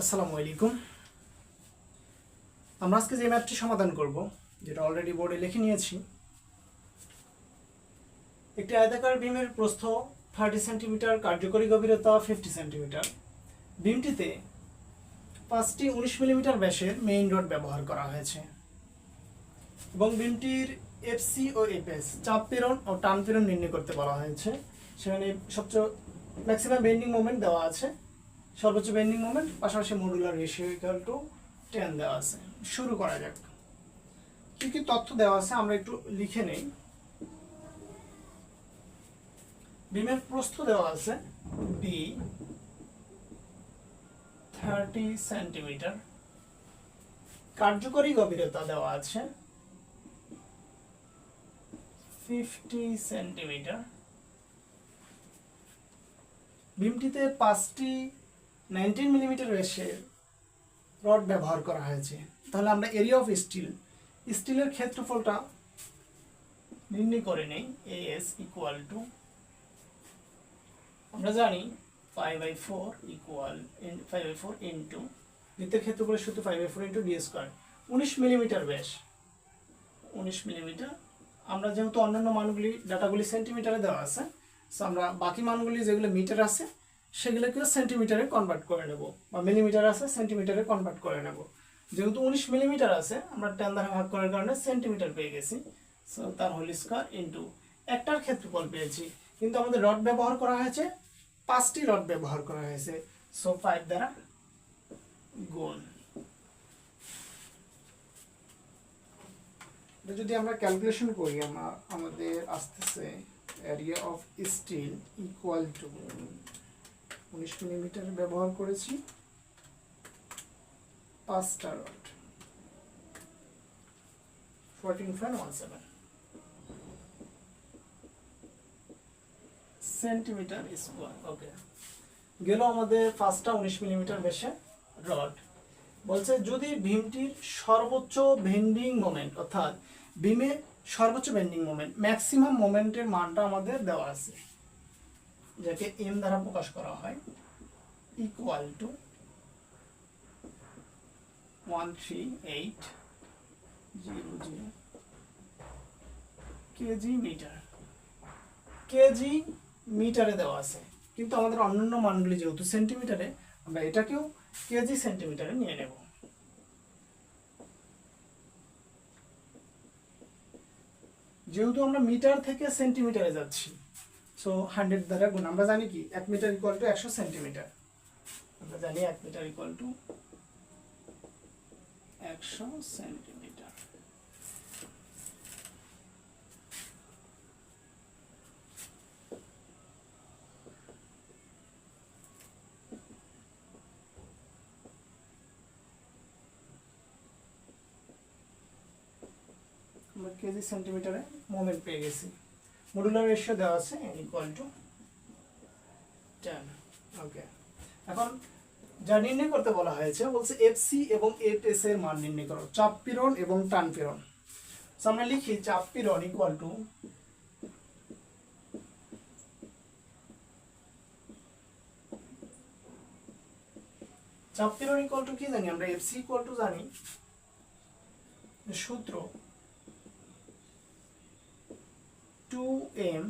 আসসালামু আলাইকুম। আমরা আজকে যে ম্যাথটি সমাধান করব, যেটা অলরেডি বোর্ডে লিখে নিয়েছি, একটি আয়তাকার বিমের প্রস্থ থার্টি সেন্টিমিটার কার্যকরী গভীরতা ফিফটি সেন্টিমিটার বিমটিতে পাঁচটি উনিশ মিলিমিটার ব্যাসের মেইন রড ব্যবহার করা হয়েছে। এবং বিমটির এফসি ও এফএস চাপ প্রেরণ ও টান প্রেরণ নির্ণয় করতে বলা হয়েছে। সেখানে সবচেয়ে ম্যাক্সিমাম বেন্ডিং মোমেন্ট দেওয়া আছে। সর্বোচ্চ বেন্ডিং মোমেন্ট পাশাপাশি modular ratio equal to ten দেওয়া আছে। শুরু করা যাক। কি কি তথ্য দেওয়া আছে আমরা একটু লিখে নেই। বিমের প্রস্থ দেওয়া আছে বি থার্টি সেন্টিমিটার কার্যকরী গভীরতা দেওয়া আছে ফিফটি সেন্টিমিটার বিমটিতে পাঁচটি নাইনটিন মিলিমিটার ব্যাসের রড ব্যবহার করা হয়েছে। তাহলে আমরা এরিয়া অফ স্টিল স্টিলের ক্ষেত্রফলটা নির্ণয় করে নেই। এ এস ইকুয়াল টু আমরা জানি five by four equal five by four into বৃত্তের ক্ষেত্রফলের সূত্র five by four into D square উনিশ মিলিমিটার ব্যাস উনিশ মিলিমিটার আমরা যেহেতু অন্যান্য মানগুলি ডাটাগুলি সেন্টিমিটারে দেওয়া আছে সো আমরা বাকি মানগুলি যেগুলো মিটার আছে সেগুলোকেও সেন্টিমিটারে কনভার্ট করে নেব বা মিলিমিটার আছে সেন্টিমিটারে কনভার্ট করে নেব। যেহেতু উনিশ মিলিমিটার আছে, আমরা টেন দ্বারা ভাগ করার কারণে সেন্টিমিটার পেয়ে গেছি। সো তার হোল স্কোয়ার ইন্টু একটার ক্ষেত্রফল পেয়েছি। কিন্তু আমাদের রড ব্যবহার করা হয়েছে, পাঁচটি রড ব্যবহার করা হয়েছে। সো ফাইভ দ্বারা গুণ। যদি আমরা ক্যালকুলেশন করি আমরা আমাদের আসতেছে area of steel equal to উনিশ মিলিমিটার ব্যবহার করেছি। পাঁচটা rod fourteen one seven centimetre square okay গেল আমাদের পাঁচটা উনিশ মিলিমিটার বেশে রড বলছে যদি ভীমটির সর্বোচ্চ বেন্ডিং মোমেন্ট অর্থাৎ বিমে সর্বোচ্চ বেন্ডিং মোমেন্ট ম্যাক্সিমাম মোমেন্টের মানটা আমাদের দেওয়া আছে। যাকে এম দ্বারা প্রকাশ করা হয় equal to one three eight zero zero KG metre KG মিটারে দেওয়া আছে। কিন্তু আমাদের অন্যান্য মানগুলি যেহেতু সেন্টিমিটারে আমরা এটাকেও কেজি সেন্টিমিটারে নিয়ে নেব। যেহেতু আমরা মিটার থেকে সেন্টিমিটারে যাচ্ছি সো হান্ড্রেড দ্বারা গুণ, আমরা জানি কি? এক মিটার ইকুয়াল টু একশো সেন্টিমিটার আমরা জানি এক মিটার ইকুয়াল টু একশো সেন্টিমিটার আমরা কেজি সেন্টিমিটারে মোমেন্ট পেয়ে গেছি। মডুলার রেশিও দেওয়া আছে ইকুয়াল টু টেন ওকে এখন যা নির্ণয় করতে বলা হয়েছে বলছে এফসি এবং এফ এস এর মান নির্ণয় করো, চাপ পীড়ন এবং টান পীড়ন। So আমরা লিখি চাপ পীড়ন ইকুয়াল টু চাপ পীড়ন ইকুয়াল টু কি জানি? আমরা এফসি ইকুয়াল টু জানি। সূত্র two M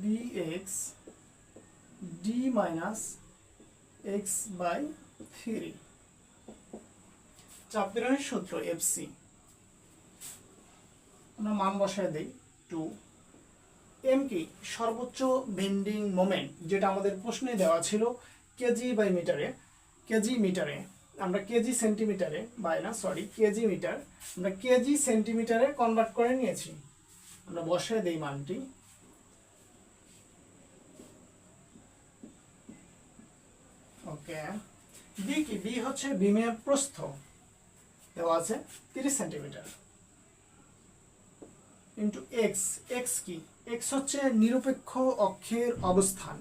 bx d minus x by three চাপ প্রেরণের সূত্র এফসি আমরা মান বসায় দেই টু এম কি সর্বোচ্চ বেন্ডিং মোমেন্ট যেটা আমাদের প্রশ্নে দেওয়া ছিল কেজি বাই মিটারে কেজি মিটারে আমরা কেজি সেন্টিমিটারে বাই না সরি কেজি মিটার আমরা কেজি সেন্টিমিটারে কনভার্ট করে নিয়েছি। আমরা বসায় দেই মানটি। ওকে। বি কি? বি হচ্ছে বিমের প্রস্থ। দেওয়া আছে তিরিশ সেন্টিমিটার। ইন্টু এক্স এক্স কি? এক্স হচ্ছে নিরপেক্ষ অক্ষের অবস্থান,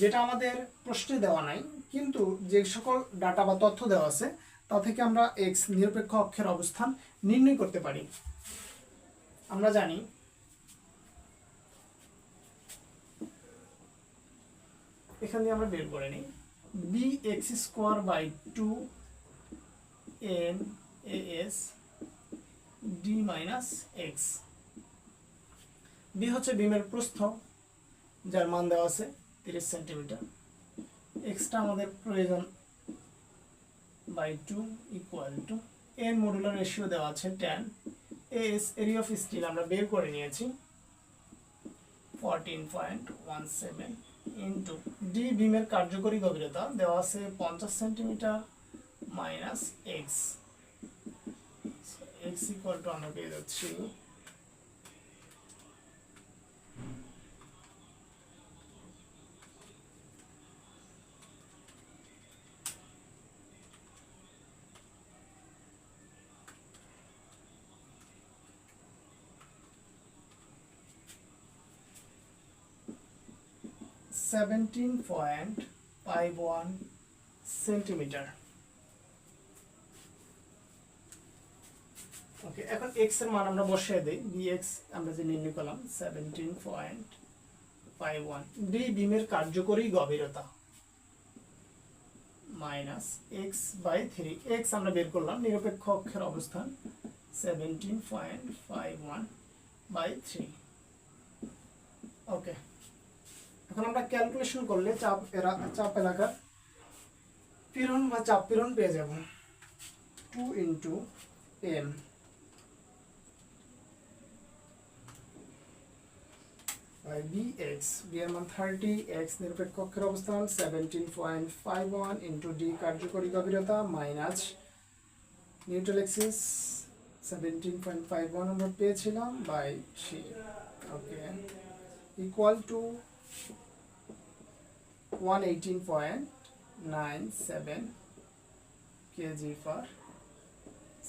যেটা আমাদের প্রশ্নে দেওয়া নাই, কিন্তু যে সকল ডাটা বা তথ্য দেওয়া আছে, তা থেকে আমরা এক্স নিরপেক্ষ অক্ষের অবস্থান নির্ণয় করতে পারি। আমরা জানি। এখান দিয়ে আমরা বের করে নিই। B x square by two M A S D minus x B হচ্ছে বিমের প্রস্থ, যার মান দেওয়া আছে তিরিশ সেন্টিমিটার। এক্সটা আমাদের প্রয়োজন বাই টু ইকুয়াল টু এর মডুলার রেশিও দেওয়া আছে ten S area of steel আমরা বের করে নিয়েছি। Fourteen point one seven into D বিমের কার্যকরী গভীরতা, দেওয়া আছে পঞ্চাশ centimetre minus x x equal to আমরা পেয়ে যাচ্ছি seventeen point five one centimetre okay এখন এক্সের মান আমরা বসিয়ে দিই বি এক্স আমরা যে নির্ণয় করলাম সেভেন্টিন পয়েন্ট ডি বিমের কার্যকরী গভীরতা minus x by three x আমরা বের করলাম, নিরপেক্ষ অক্ষের অবস্থান seventeen point five one by three okay এখন আমরা ক্যালকুলেশন করলে চাপ এরা, চাপ এলাকার পীড়ন বা চাপ পীড়ন পেয়ে যাব। টু ইন্টু এম কার্যকরী গভীরতা মাইনাস আমরা পেয়েছিলাম by three okay equal to 118.97 KG per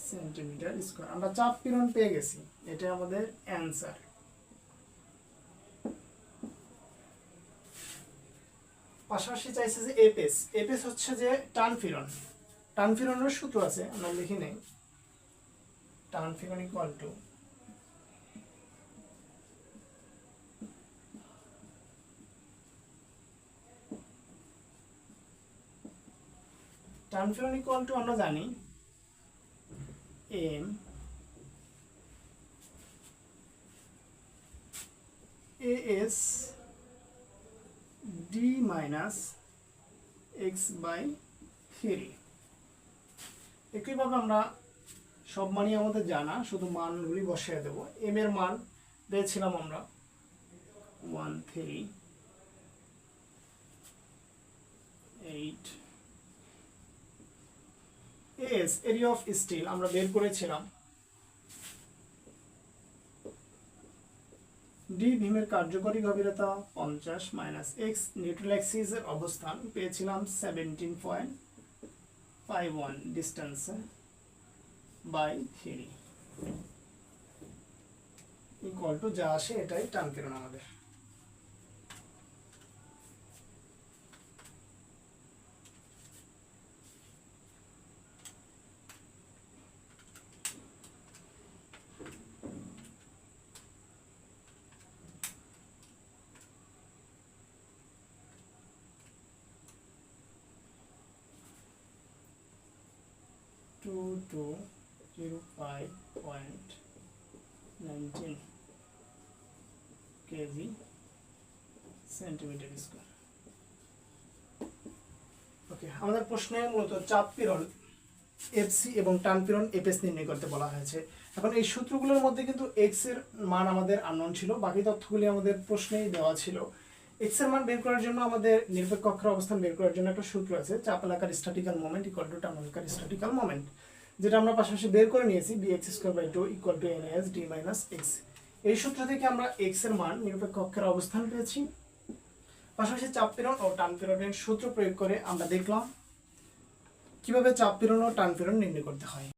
centimetre square আমরা চাপ পীড়ন পেয়ে গেছি। এটা আমাদের অ্যান্সার পাশাপাশি চাইছে যে এপেস এপেস হচ্ছে যে টান ফিরন টান সূত্র আছে, আমরা লিখি নেই। টান ফিরন equal to transfer equal to আমরা জানি। M S D minus x by three একইভাবে আমরা সব মানই আমাদের জানা, শুধু মানগুলি বসিয়ে দেবো। এম এর মান পেয়েছিলাম আমরা one three eight S area of steel আমরা বের করেছিলাম। ডি ভীমের কার্যকরী গভীরতা পঞ্চাশ মাইনাস এক্স নিউট্রাল এর অবস্থান পেয়েছিলাম সেভেন্টিন পয়েন্ট ফাইভ ওয়ান ডিস্টেন্সে বাই থ্রি ইকুয়াল টু যা আসে এটাই টান কিরণ আমাদের। Point nineteen KG centimetre square আমাদের প্রশ্নে মূলত চাপ পীড়ন এফসি এবং টান পীড়ন এফএস নির্ণয় করতে বলা হয়েছে। এখন এই সূত্রগুলোর মধ্যে কিন্তু এক্সের মান আমাদের আননোন ছিল, বাকি তথ্যগুলি আমাদের প্রশ্নেই দেওয়া ছিল। এক্সের মান বের করার জন্য আমাদের নিরপেক্ষ অক্ষর অবস্থান বের করার জন্য একটা সূত্র আছে, চাপ এলাকার স্ট্যাটিক্যাল মোমেন্ট ইকুয়াল টু টান এলাকার স্ট্যাটিক্যাল মোমেন্ট যেটা আমরা পাশাপাশি বের করে নিয়েছি B x square by two equal to N S D minus x এই সূত্র থেকে আমরা এক্সের মান নিরপেক্ষ অক্ষের অবস্থান পেয়েছি। পাশাপাশি চাপ পীড়ন ও টান পীড়নের সূত্র প্রয়োগ করে আমরা দেখলাম কীভাবে চাপ পীড়ন ও টান পীড়ন নির্ণয় করতে হয়।